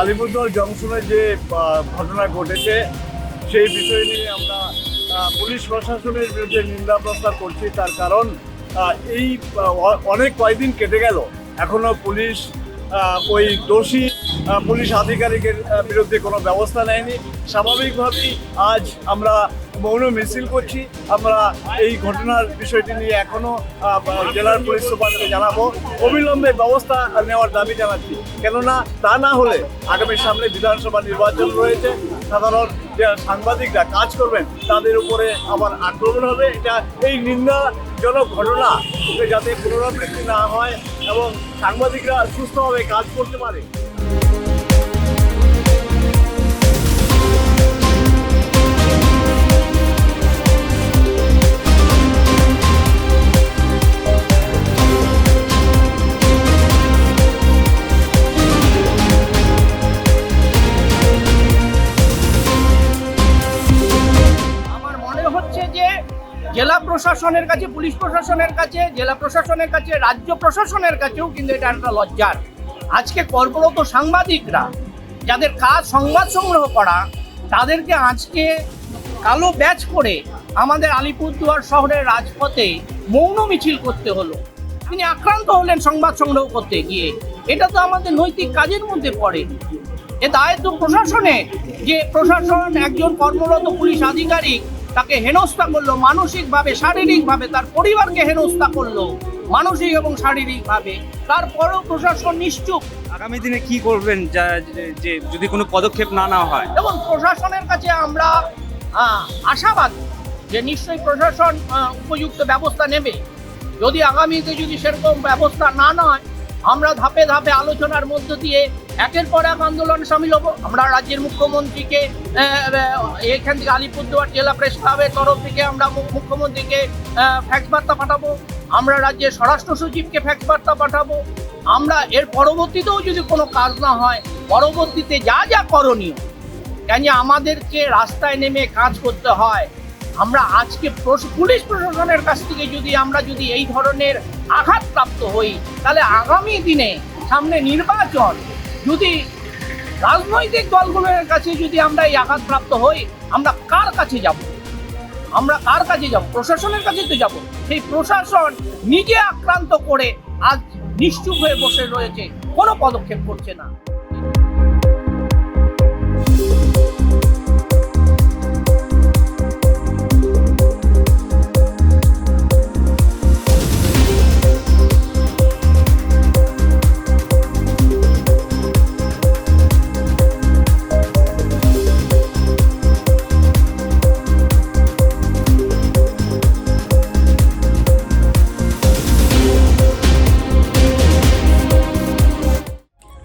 আলিপুরদুয়ার জংশনে যে ঘটনা ঘটেছে, সেই বিষয় নিয়ে আমরা পুলিশ প্রশাসনের বিরুদ্ধে নিন্দা প্রস্তাব করছি। তার কারণ এই অনেক কয়েকদিন কেটে গেল। এখনও পুলিশ ওই দোষী পুলিশ আধিকারিকের বিরুদ্ধে কোনো ব্যবস্থা নেয়নি। স্বাভাবিকভাবেই আজ আমরা মৌন মিছিল করছি। আমরা এই ঘটনার বিষয়টি নিয়ে এখনও জেলার পুলিশ সুপারকে জানাব। অবিলম্বে ব্যবস্থা নেওয়ার দাবি জানাচ্ছি। কেননা তা না হলে আগামী সামনে বিধানসভা নির্বাচন রয়েছে। সাধারণ যে সাংবাদিকরা কাজ করবেন, তাদের উপরে আবার আক্রমণ হবে। এটা এই নিন্দাজনক ঘটনা যাতে পুনরাবৃত্তি না হয় এবং সাংবাদিকরা সুস্থভাবে কাজ করতে পারে। জেলা প্রশাসনের কাছে, পুলিশ প্রশাসনের কাছে, জেলা প্রশাসনের কাছে, রাজ্য প্রশাসনের কাছেও কিন্তু এটা একটা লজ্জার। আজকে কর্মরত সাংবাদিকরা যাদের কাজ সংবাদ সংগ্রহ করা, তাদেরকে আজকে কালো ব্যাচ করে আমাদের আলিপুরদুয়ার শহরের রাজপথে মৌন মিছিল করতে হলো। তিনি আক্রান্ত হলেন সংবাদ সংগ্রহ করতে গিয়ে। এটা তো আমাদের নৈতিক কাজের মধ্যে পড়ে। এ দায় তো প্রশাসনে যে প্রশাসন, একজন কর্মরত পুলিশ আধিকারিক তাকে হেনস্থা করল মানসিকভাবে শারীরিকভাবে তার পরিবারকে হেনস্থা করল মানসিক এবং শারীরিকভাবে। তারপরেও প্রশাসন নিশ্চুপ। আগামী দিনে কি করবেন যে- যদি কোনো পদক্ষেপ না নেওয়া হয়? এবং প্রশাসনের কাছে আমরা আশাবাদ যে নিশ্চয়ই প্রশাসন উপযুক্ত ব্যবস্থা নেবে। যদি আগামীতে যদি সেরকম ব্যবস্থা না নয় আমরা ধাপে ধাপে আলোচনার মধ্য দিয়ে একের পর এক আন্দোলন সামিল হব। আমরা রাজ্যের মুখ্যমন্ত্রীকে এখান থেকে আলিপুরদুয়ার জেলা প্রেস ক্লাবের তরফ থেকে আমরা মুখ্যমন্ত্রীকে ফ্যাক্স বার্তা পাঠাবো। আমরা রাজ্যের স্বরাষ্ট্র সচিবকে ফ্যাক্স বার্তা পাঠাবো। আমরা এর পরবর্তীতেও যদি কোনো কাজ না হয়, পরবর্তীতে যা যা করণীয়, কেন আমাদেরকে রাস্তায় নেমে কাজ করতে হয়। আমরা আজকে পুলিশ প্রশাসনের কাছ থেকে যদি, আমরা যদি এই ধরনের আঘাতপ্রাপ্ত হই, তাহলে আগামী দিনে সামনে নির্বাচন, যদি রাজনৈতিক দলগুলোর কাছে যদি আমরা এই আঘাতপ্রাপ্ত হই, আমরা কার কাছে যাব? আমরা কার কাছে যাব? প্রশাসনের কাছে তো যাব। সেই প্রশাসন নিজে আক্রান্ত করে আজ নিশ্চুপ হয়ে বসে রয়েছে, কোনো পদক্ষেপ করছে না।